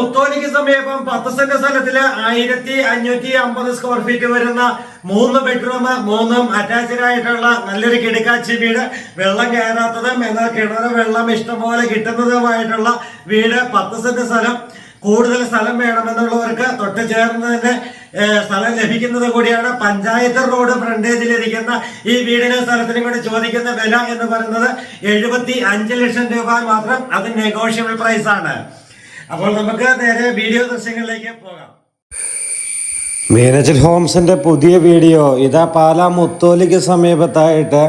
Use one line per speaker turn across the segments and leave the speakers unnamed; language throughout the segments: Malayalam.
മുത്തോലിക്ക് സമീപം പത്ത് സെന്റ് സ്ഥലത്തിൽ ആയിരത്തി അഞ്ഞൂറ്റി അമ്പത് സ്ക്വയർ ഫീറ്റ് വരുന്ന മൂന്ന് ബെഡ്റൂം മൂന്നും അറ്റാച്ച്ഡ് ആയിട്ടുള്ള നല്ലൊരു കിടക്കാച്ചി വീട്. വെള്ളം കയറാത്തതും എന്നാൽ കിണറ് വെള്ളം ഇഷ്ടംപോലെ കിട്ടുന്നതുമായിട്ടുള്ള വീട് പത്ത് സെന്റ് സ്ഥലം. കൂടുതൽ സ്ഥലം വേണമെന്നുള്ളവർക്ക് തൊട്ട് ചേർന്ന് തന്നെ സ്ഥലം ലഭിക്കുന്നത് കൂടിയാണ് പഞ്ചായത്ത് റോഡ് ഫ്രണ്ടേജിൽ ഫ്രണ്ടേജിലിരിക്കുന്ന ഈ വീടിന് സ്ഥലത്തിനും കൂടി ചോദിക്കുന്ന വില എന്ന് പറയുന്നത് എഴുപത്തി അഞ്ച് ലക്ഷം രൂപ മാത്രം. അത് നെഗോഷ്യബിൾ പ്രൈസ് ആണ്. അപ്പോൾ നമുക്ക് നേരെ വീഡിയോ ദൃശ്യങ്ങളിലേക്ക് പോകാം.
മീനച്ചിൽ ഹോംസിന്റെ പുതിയ വീഡിയോ. ഇതാ പാലാ മുത്തോലിക്ക് സമീപത്തായിട്ട്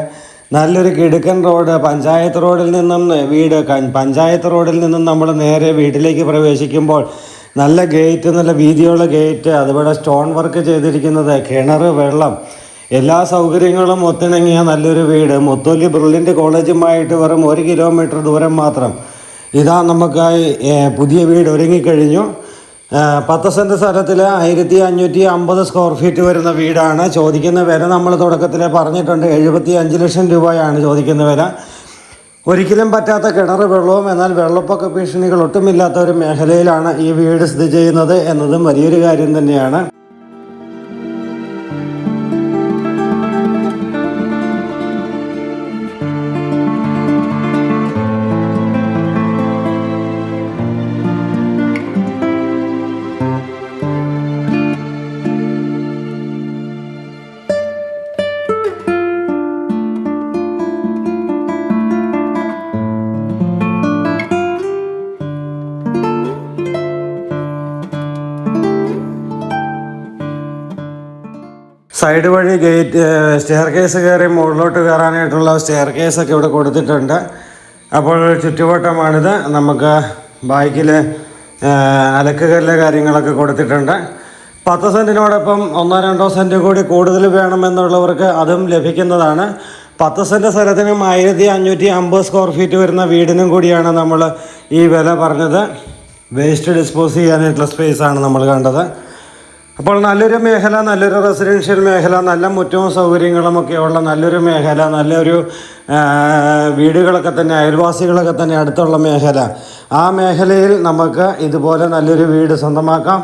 നല്ലൊരു കിടുക്കൻ റോഡ് പഞ്ചായത്ത് റോഡിൽ നിന്നും വീട് പഞ്ചായത്ത് റോഡിൽ നിന്നും നമ്മൾ നേരെ വീട്ടിലേക്ക് പ്രവേശിക്കുമ്പോൾ നല്ല ഗേറ്റ് നല്ല വീതിയുള്ള ഗേറ്റ് അതുപോലെ സ്റ്റോൺ വർക്ക് ചെയ്തിരിക്കുന്നത് കിണർ വെള്ളം എല്ലാ സൗകര്യങ്ങളും ഒത്തിണങ്ങിയ നല്ലൊരു വീട്. മുത്തോലി ബ്രില്യന്റ് കോളേജുമായിട്ട് വെറും ഒരു കിലോമീറ്റർ ദൂരം മാത്രം. ഇതാ നമുക്കായി പുതിയ വീട് ഒരുങ്ങിക്കഴിഞ്ഞു. പത്ത് സെന്റ് സ്ഥലത്തിൽ ആയിരത്തി അഞ്ഞൂറ്റി അമ്പത് സ്ക്വയർ ഫീറ്റ് വരുന്ന വീടാണ്. ചോദിക്കുന്ന വില നമ്മൾ തുടക്കത്തിൽ പറഞ്ഞിട്ടുണ്ട്. എഴുപത്തി അഞ്ച് ലക്ഷം രൂപയാണ് ചോദിക്കുന്ന വില. ഒരിക്കലും പറ്റാത്ത കിണർ വെള്ളവും എന്നാൽ വെള്ളപ്പൊക്ക ഭീഷണികൾ ഒട്ടുമില്ലാത്ത ഒരു മേഖലയിലാണ് ഈ വീട് സ്ഥിതി ചെയ്യുന്നത് എന്നതും വലിയൊരു കാര്യം തന്നെയാണ്. സൈഡ് വഴി ഗേറ്റ് സ്റ്റെയർ കേസ് കയറി മുകളിലോട്ട് കയറാനായിട്ടുള്ള സ്റ്റെയർ കേസൊക്കെ ഇവിടെ കൊടുത്തിട്ടുണ്ട്. അപ്പോൾ ചുറ്റുവട്ടമാണിത്. നമുക്ക് ബൈക്കിൽ അലക്കുകല്ല് കാര്യങ്ങളൊക്കെ കൊടുത്തിട്ടുണ്ട്. പത്ത് സെന്റിനോടൊപ്പം ഒന്നോ രണ്ടോ സെന്റ് കൂടി കൂടുതൽ വേണമെന്നുള്ളവർക്ക് അതും ലഭിക്കുന്നതാണ്. പത്ത് സെന്റ് സ്ഥലത്തിനും ആയിരത്തി അഞ്ഞൂറ്റി അമ്പത് സ്ക്വയർ ഫീറ്റ് വരുന്ന വീടിനും കൂടിയാണ് നമ്മൾ ഈ വില പറഞ്ഞത്. വേസ്റ്റ് ഡിസ്പോസ് ചെയ്യാനായിട്ടുള്ള സ്പേസാണ് നമ്മൾ കണ്ടത്. അപ്പോൾ നല്ലൊരു മേഖല നല്ലൊരു റെസിഡൻഷ്യൽ മേഖല നല്ല മുറ്റവും സൗകര്യങ്ങളും ഒക്കെ ഉള്ള നല്ലൊരു മേഖല നല്ലൊരു വീടുകളൊക്കെ തന്നെ അയൽവാസികളൊക്കെ തന്നെ അടുത്തുള്ള മേഖല. ആ മേഖലയിൽ നമുക്ക് ഇതുപോലെ നല്ലൊരു വീട് സ്വന്തമാക്കാം.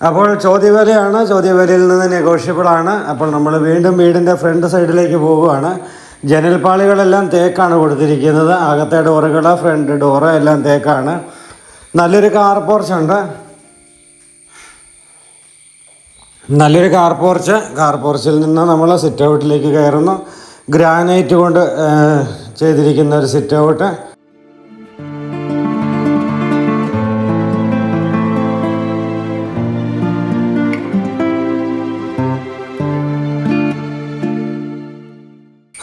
അപ്പോൾ ചോദ്യവിലയാണ്. ചോദ്യവിലയിൽ നിന്ന് നെഗോഷ്യബിളാണ് അപ്പോൾ നമ്മൾ വീണ്ടും വീടിന്റെ ഫ്രണ്ട് സൈഡിലേക്ക് പോവുകയാണ്. ജനൽപ്പാളികളെല്ലാം തേക്കാണ് കൊടുത്തിരിക്കുന്നത്. അകത്തെ ഡോറുകൾ ഫ്രണ്ട് ഡോറ് എല്ലാം തേക്കാണ്. നല്ലൊരു കാർ പോർച്ച് ഉണ്ട്. നല്ലൊരു കാർ പോർച്ച്. കാർ പോർച്ചിൽ നിന്ന് നമ്മൾ സിറ്റ് ഔട്ടിലേക്ക് കയറുന്നു. ഗ്രാനൈറ്റ് കൊണ്ട് ചെയ്തിരിക്കുന്ന ഒരു സിറ്റ് ഔട്ട്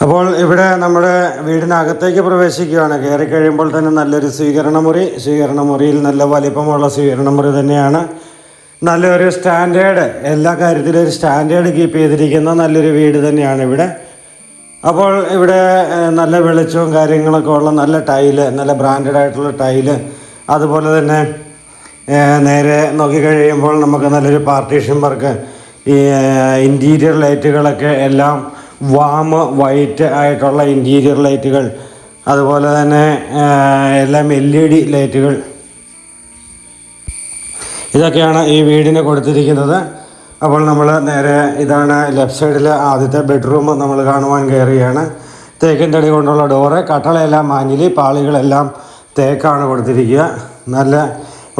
അപ്പോൾ ഇവിടെ നമ്മുടെ വീടിനകത്തേക്ക് പ്രവേശിക്കുകയാണ്. കയറി കഴിയുമ്പോൾ തന്നെ നല്ലൊരു സ്വീകരണ മുറി. സ്വീകരണ മുറിയിൽ നല്ല വലിപ്പമുള്ള സ്വീകരണ മുറി തന്നെയാണ്. നല്ലൊരു സ്റ്റാൻഡേർഡ് എല്ലാ കാര്യത്തിലും ഒരു സ്റ്റാൻഡേർഡ് കീപ്പ് ചെയ്തിരിക്കുന്ന നല്ലൊരു വീട് തന്നെയാണ് ഇവിടെ. അപ്പോൾ ഇവിടെ നല്ല വെളിച്ചവും കാര്യങ്ങളൊക്കെ ഉള്ള നല്ല ടൈൽ നല്ല ബ്രാൻഡഡ് ആയിട്ടുള്ള ടൈൽ. അതുപോലെ തന്നെ നേരെ നോക്കിക്കഴിയുമ്പോൾ നമുക്ക് നല്ലൊരു പാർട്ടീഷൻ വർക്ക് ഈ ഇന്റീരിയർ ലൈറ്റുകളൊക്കെ എല്ലാം വാം വൈറ്റ് ആയിട്ടുള്ള ഇന്റീരിയർ ലൈറ്റുകൾ അതുപോലെ തന്നെ എല്ലാം എൽ ഇ ഡി ലൈറ്റുകൾ ഇതൊക്കെയാണ് ഈ വീടിന് കൊടുത്തിരിക്കുന്നത്. അപ്പോൾ നമ്മൾ നേരെ ഇതാണ് ലെഫ്റ്റ് സൈഡിൽ ആദ്യത്തെ ബെഡ്റൂം നമ്മൾ കാണുവാൻ കയറുകയാണ് തേക്കിൻ തടി കൊണ്ടുള്ള ഡോറ് കട്ടളയെല്ലാം മാഞ്ഞിലി പാളികളെല്ലാം തേക്കാണ് കൊടുത്തിരിക്കുക. നല്ല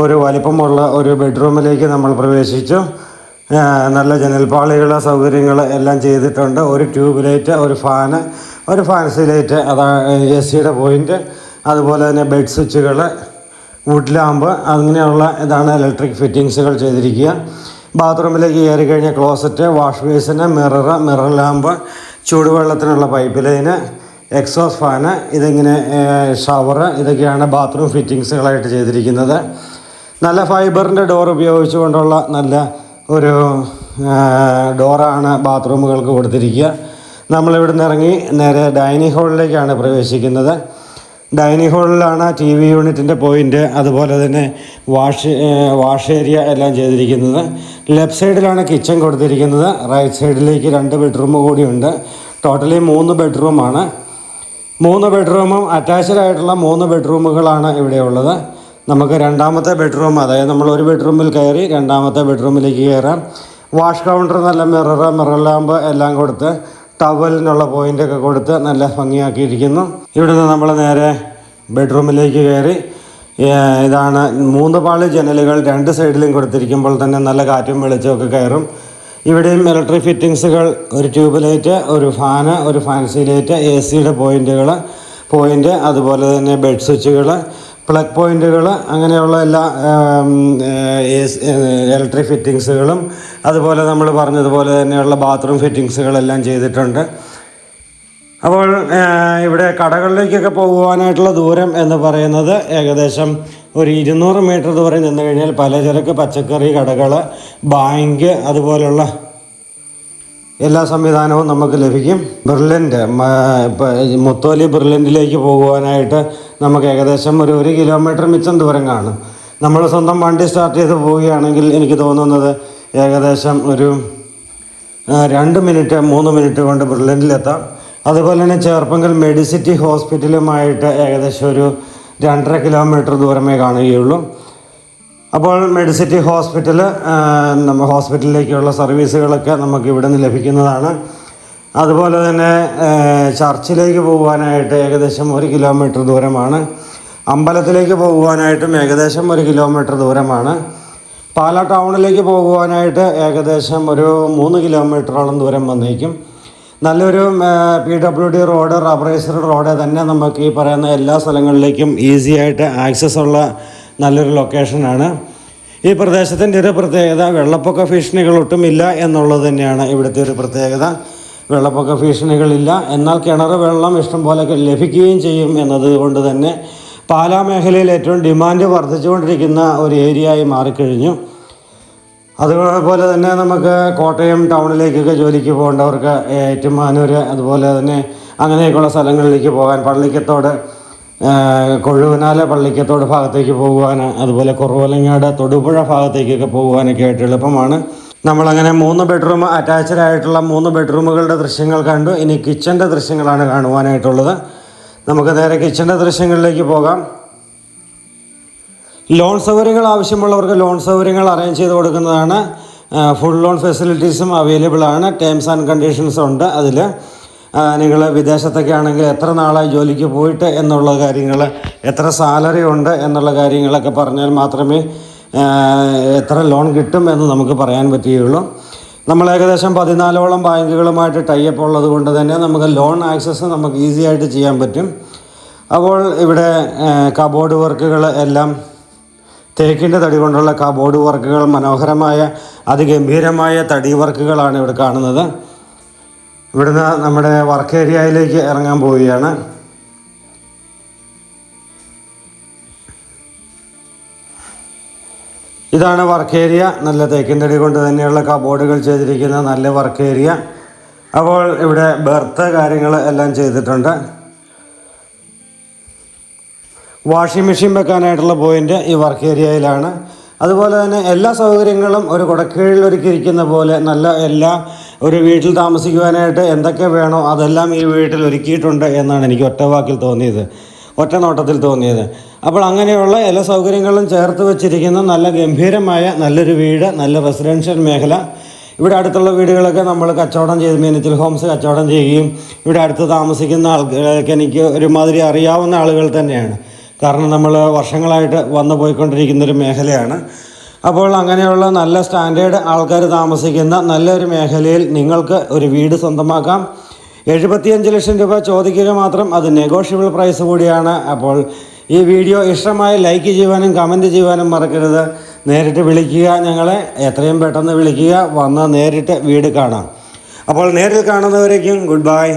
ഒരു വലിപ്പമുള്ള ഒരു ബെഡ്റൂമിലേക്ക് നമ്മൾ പ്രവേശിച്ചു. നല്ല നല്ല ജനൽപ്പാളികൾ സൗകര്യങ്ങൾ എല്ലാം ചെയ്തിട്ടുണ്ട്. ഒരു ട്യൂബ് ലൈറ്റ് ഒരു ഫാന് ഒരു ഫാൻസി ലൈറ്റ് അതാണ് എ സിയുടെ പോയിന്റ് അതുപോലെ തന്നെ ബെഡ് സ്വിച്ചുകൾ വുഡ് ലാമ്പ് അങ്ങനെയുള്ള ഇതാണ് ഇലക്ട്രിക് ഫിറ്റിങ്സുകൾ ചെയ്തിരിക്കുക. ബാത്റൂമിലേക്ക് കയറി കഴിഞ്ഞ closet wash basin mirror mirror lamp ചൂടുവെള്ളത്തിനുള്ള pipe line exhaust fan ഇതിങ്ങനെ ഷവർ ഇതൊക്കെയാണ് ബാത്റൂം ഫിറ്റിങ്സുകളായിട്ട് ചെയ്തിരിക്കുന്നത്. നല്ല ഫൈബറിന്റെ ഡോർ ഉപയോഗിച്ചുകൊണ്ടുള്ള നല്ല ഒരു ഡോറാണ് ബാത്റൂമുകൾക്ക് കൊടുത്തിരിക്കുക. നമ്മളിവിടെ നിന്ന് ഇറങ്ങി നേരെ ഡൈനിങ് ഹാളിലേക്കാണ് പ്രവേശിക്കുന്നത്. ഡൈനിങ് ഹാളിലാണ് ടി വി യൂണിറ്റിന്റെ പോയിന്റ് അതുപോലെ തന്നെ വാഷ് വാഷ് ഏരിയ എല്ലാം ചെയ്തിരിക്കുന്നത്. ലെഫ്റ്റ് സൈഡിലാണ് കിച്ചൺ കൊടുത്തിരിക്കുന്നത്. റൈറ്റ് സൈഡിലേക്ക് രണ്ട് ബെഡ്റൂം കൂടിയുണ്ട് ടോട്ടലി മൂന്ന് ബെഡ്റൂമാണ്. മൂന്ന് ബെഡ്റൂമും അറ്റാച്ച്ഡ് ആയിട്ടുള്ള മൂന്ന് ബെഡ്റൂമുകളാണ് ഇവിടെയുള്ളത് നമുക്ക് രണ്ടാമത്തെ ബെഡ്റൂം അതായത് നമ്മൾ ഒരു ബെഡ്റൂമിൽ കയറി രണ്ടാമത്തെ ബെഡ്റൂമിലേക്ക് കയറാം. വാഷ് കൗണ്ടർ നല്ല മിറർ മിറർ ലാമ്പ് എല്ലാം കൊടുത്ത് ടവലിനുള്ള പോയിന്റൊക്കെ കൊടുത്ത് നല്ല ഭംഗിയാക്കിയിരിക്കുന്നു. ഇവിടുന്ന് നമ്മൾ നേരെ ബെഡ്റൂമിലേക്ക് കയറി. ഇതാണ് മൂന്ന് പാളി ജനലുകൾ രണ്ട് സൈഡിലും കൊടുത്തിരിക്കുമ്പോൾ തന്നെ നല്ല കാറ്റും വെളിച്ചമൊക്കെ കയറും. ഇവിടെയും ഇലക്ട്രിക് ഫിറ്റിങ്സുകൾ ഒരു ട്യൂബ് ലൈറ്റ് ഒരു ഫാന് ഒരു ഫാൻസി ലൈറ്റ് എ സിയുടെ പോയിന്റുകൾ പോയിന്റ് അതുപോലെ തന്നെ ബെഡ് സ്വിച്ചുകൾ പ്ലഗ് പോയിന്റുകൾ അങ്ങനെയുള്ള എല്ലാ ഇലക്ട്രിക് ഫിറ്റിങ്സുകളും അതുപോലെ നമ്മൾ പറഞ്ഞതുപോലെ തന്നെയുള്ള ബാത്റൂം ഫിറ്റിങ്സുകളെല്ലാം ചെയ്തിട്ടുണ്ട്. അപ്പോൾ ഇവിടെ കടകളിലേക്കൊക്കെ പോകുവാനായിട്ടുള്ള ദൂരം എന്ന് പറയുന്നത് ഏകദേശം ഒരു ഇരുന്നൂറ് മീറ്റർ ദൂരം ചെന്ന് കഴിഞ്ഞാൽ പലചരക്ക് പച്ചക്കറി കടകൾ ബാങ്ക് അതുപോലുള്ള എല്ലാ സംവിധാനവും നമുക്ക് ലഭിക്കും. ബെർലിന്റെ മുത്തോലി ബെർലിൻഡിലേക്ക് പോകുവാനായിട്ട് നമുക്ക് ഏകദേശം ഒരു ഒരു കിലോമീറ്റർ മിച്ചം ദൂരം കാണും. നമ്മൾ സ്വന്തം വണ്ടി സ്റ്റാർട്ട് ചെയ്ത് പോവുകയാണെങ്കിൽ എനിക്ക് തോന്നുന്നത് ഏകദേശം ഒരു രണ്ട് മിനിറ്റ് മൂന്ന് മിനിറ്റ് കൊണ്ട് ബെർലിനിലെത്താം അതുപോലെ തന്നെ ചേർപ്പങ്കൽ മെഡിസിറ്റി ഹോസ്പിറ്റലുമായിട്ട് ഏകദേശം ഒരു രണ്ടര കിലോമീറ്റർ ദൂരമേ കാണുകയുള്ളൂ. അപ്പോൾ മെഡിസിറ്റി ഹോസ്പിറ്റൽ നമ്മൾ ഹോസ്പിറ്റലിലേക്കുള്ള സർവീസുകളൊക്കെ നമുക്ക് ഇവിടെ നിന്ന് ലഭിക്കുന്നതാണ്. അതുപോലെ തന്നെ ചർച്ചിലേക്ക് പോകുവാനായിട്ട് ഏകദേശം ഒരു കിലോമീറ്റർ ദൂരമാണ്. അമ്പലത്തിലേക്ക് പോകുവാനായിട്ടും ഏകദേശം ഒരു കിലോമീറ്റർ ദൂരമാണ്. പാലാ ടൗണിലേക്ക് പോകുവാനായിട്ട് ഏകദേശം ഒരു മൂന്ന് കിലോമീറ്ററോളം ദൂരം വന്നേക്കും. നല്ലൊരു P W D road rubberised road തന്നെ നമുക്ക് ഈ പറയുന്ന എല്ലാ സ്ഥലങ്ങളിലേക്കും ഈസി ആയിട്ട് ആക്സസ് ഉള്ള നല്ലൊരു ലൊക്കേഷനാണ് ഈ പ്രദേശത്തിന്റെ ഒരു പ്രത്യേകത വെള്ളപ്പൊക്ക ഭീഷണികൾ ഒട്ടുമില്ല എന്നുള്ളത് തന്നെയാണ് ഇവിടുത്തെ ഒരു പ്രത്യേകത. വെള്ളപ്പൊക്ക ഭീഷണികളില്ല. എന്നാൽ കിണർ വെള്ളം ഇഷ്ടം പോലെ ലഭിക്കുകയും ചെയ്യും എന്നതുകൊണ്ട് തന്നെ പാലാ മേഖലയിൽ ഏറ്റവും ഡിമാൻഡ് വർദ്ധിച്ചുകൊണ്ടിരിക്കുന്ന ഒരു ഏരിയയായി മാറിക്കഴിഞ്ഞു. അതുപോലെ തന്നെ നമുക്ക് കോട്ടയം ടൗണിലേക്കൊക്കെ ജോലിക്ക് പോകേണ്ടവർക്ക് ഏറ്റുമാനൂർ അതുപോലെ തന്നെ അങ്ങനെയൊക്കെയുള്ള സ്ഥലങ്ങളിലേക്ക് പോകാൻ പള്ളിക്കത്തോട് കൊഴുവനാല പള്ളിക്കത്തോട് ഭാഗത്തേക്ക് പോകുവാൻ അതുപോലെ കുറവലങ്ങാട് തൊടുപുഴ ഭാഗത്തേക്കൊക്കെ പോകുവാനൊക്കെ ആയിട്ട് എളുപ്പമാണ്. നമ്മളങ്ങനെ മൂന്ന് ബെഡ്റൂം അറ്റാച്ച്ഡ് ആയിട്ടുള്ള മൂന്ന് ബെഡ്റൂമുകളുടെ ദൃശ്യങ്ങൾ കണ്ടു. ഇനി കിച്ചന്റെ ദൃശ്യങ്ങളാണ് കാണുവാനായിട്ടുള്ളത്. നമുക്ക് നേരെ കിച്ചന്റെ ദൃശ്യങ്ങളിലേക്ക് പോകാം. ലോൺ സൗകര്യങ്ങൾ ആവശ്യമുള്ളവർക്ക് ലോൺ സൗകര്യങ്ങൾ അറേഞ്ച് ചെയ്ത് കൊടുക്കുന്നതാണ്. ഫുൾ ലോൺ ഫെസിലിറ്റീസും അവൈലബിൾ ആണ്. ടേംസ് ആൻഡ് കണ്ടീഷൻസ് ഉണ്ട് അതിൽ നിങ്ങൾ വിദേശത്തൊക്കെ ആണെങ്കിൽ എത്ര നാളായി ജോലിക്ക് പോയിട്ട് എന്നുള്ള കാര്യങ്ങൾ എത്ര സാലറി ഉണ്ട് എന്നുള്ള കാര്യങ്ങളൊക്കെ പറഞ്ഞാൽ മാത്രമേ എത്ര ലോൺ കിട്ടും എന്ന് നമുക്ക് പറയാൻ പറ്റുകയുള്ളൂ. നമ്മൾ ഏകദേശം പതിനാലോളം ബാങ്കുകളുമായിട്ട് ടൈപ്പ് ഉള്ളത് കൊണ്ട് തന്നെ നമുക്ക് ലോൺ ആക്സസ് നമുക്ക് ഈസി ആയിട്ട് ചെയ്യാൻ പറ്റും. അപ്പോൾ ഇവിടെ കബോർഡ് വർക്കുകൾ എല്ലാം തേക്കിന്റെ തടി കൊണ്ടുള്ള കബോർഡ് വർക്കുകൾ മനോഹരമായ അതിഗംഭീരമായ തടി വർക്കുകളാണ് ഇവിടെ കാണുന്നത്. ഇവിടുന്ന് നമ്മുടെ വർക്ക് ഏരിയയിലേക്ക് ഇറങ്ങാൻ പോവുകയാണ്. ഇതാണ് വർക്ക് ഏരിയ നല്ല തേക്കിൻ തടി കൊണ്ട് തന്നെയുള്ള കബോർഡുകൾ ചെയ്തിരിക്കുന്ന നല്ല വർക്ക് ഏരിയ അപ്പോൾ ഇവിടെ ബെർത്ത് കാര്യങ്ങൾ എല്ലാം ചെയ്തിട്ടുണ്ട്. വാഷിംഗ് മെഷീൻ വെക്കാനായിട്ടുള്ള പോയിന്റ് ഈ വർക്ക് ഏരിയയിലാണ് അതുപോലെ തന്നെ എല്ലാ സൗകര്യങ്ങളും ഒരു കുടക്കീഴിൽ ഒരുക്കിയിരിക്കുന്ന പോലെ നല്ല എല്ലാ ഒരു വീട്ടിൽ താമസിക്കുവാനായിട്ട് എന്തൊക്കെ വേണോ അതെല്ലാം ഈ വീട്ടിൽ ഒരുക്കിയിട്ടുണ്ട് എന്നാണ് എനിക്ക് ഒറ്റവാക്കിൽ തോന്നിയത്. ഒറ്റ നോട്ടത്തിൽ തോന്നിയത്. അപ്പോൾ അങ്ങനെയുള്ള എല്ലാ സൗകര്യങ്ങളും ചേർത്ത് വെച്ചിരിക്കുന്ന നല്ല ഗംഭീരമായ നല്ലൊരു വീട് നല്ല റെസിഡൻഷ്യൽ മേഖല. ഇവിടെ അടുത്തുള്ള വീടുകളൊക്കെ നമ്മൾ കച്ചവടം ചെയ്ത് മീനച്ചിൽ ഹോംസ് കച്ചവടം ചെയ്യുകയും ഇവിടെ അടുത്ത് താമസിക്കുന്ന ആൾക്കാരൊക്കെ എനിക്ക് ഒരുമാതിരി അറിയാവുന്ന ആളുകൾ തന്നെയാണ്. കാരണം നമ്മൾ വർഷങ്ങളായിട്ട് വന്നു പോയിക്കൊണ്ടിരിക്കുന്ന ഒരു മേഖലയാണ്. അപ്പോൾ അങ്ങനെയുള്ള നല്ല സ്റ്റാൻഡേർഡ് ആൾക്കാർ താമസിക്കുന്ന നല്ലൊരു മേഖലയിൽ നിങ്ങൾക്ക് ഒരു വീട് സ്വന്തമാക്കാം. എഴുപത്തിയഞ്ച് ലക്ഷം രൂപ ചോദിക്കുക മാത്രം അത് നെഗോഷ്യബിൾ പ്രൈസ് കൂടിയാണ്. അപ്പോൾ ഈ വീഡിയോ ഇഷ്ടമായി ലൈക്ക് ചെയ്യുവാനും കമന്റ് ചെയ്യുവാനും മറക്കരുത്. നേരിട്ട് വിളിക്കുക ഞങ്ങളെ. എത്രയും പെട്ടെന്ന് വിളിക്കുക. വന്ന് നേരിട്ട് വീട് കാണാം. അപ്പോൾ നേരിൽ കാണുന്നവരേക്കും ഗുഡ് ബൈ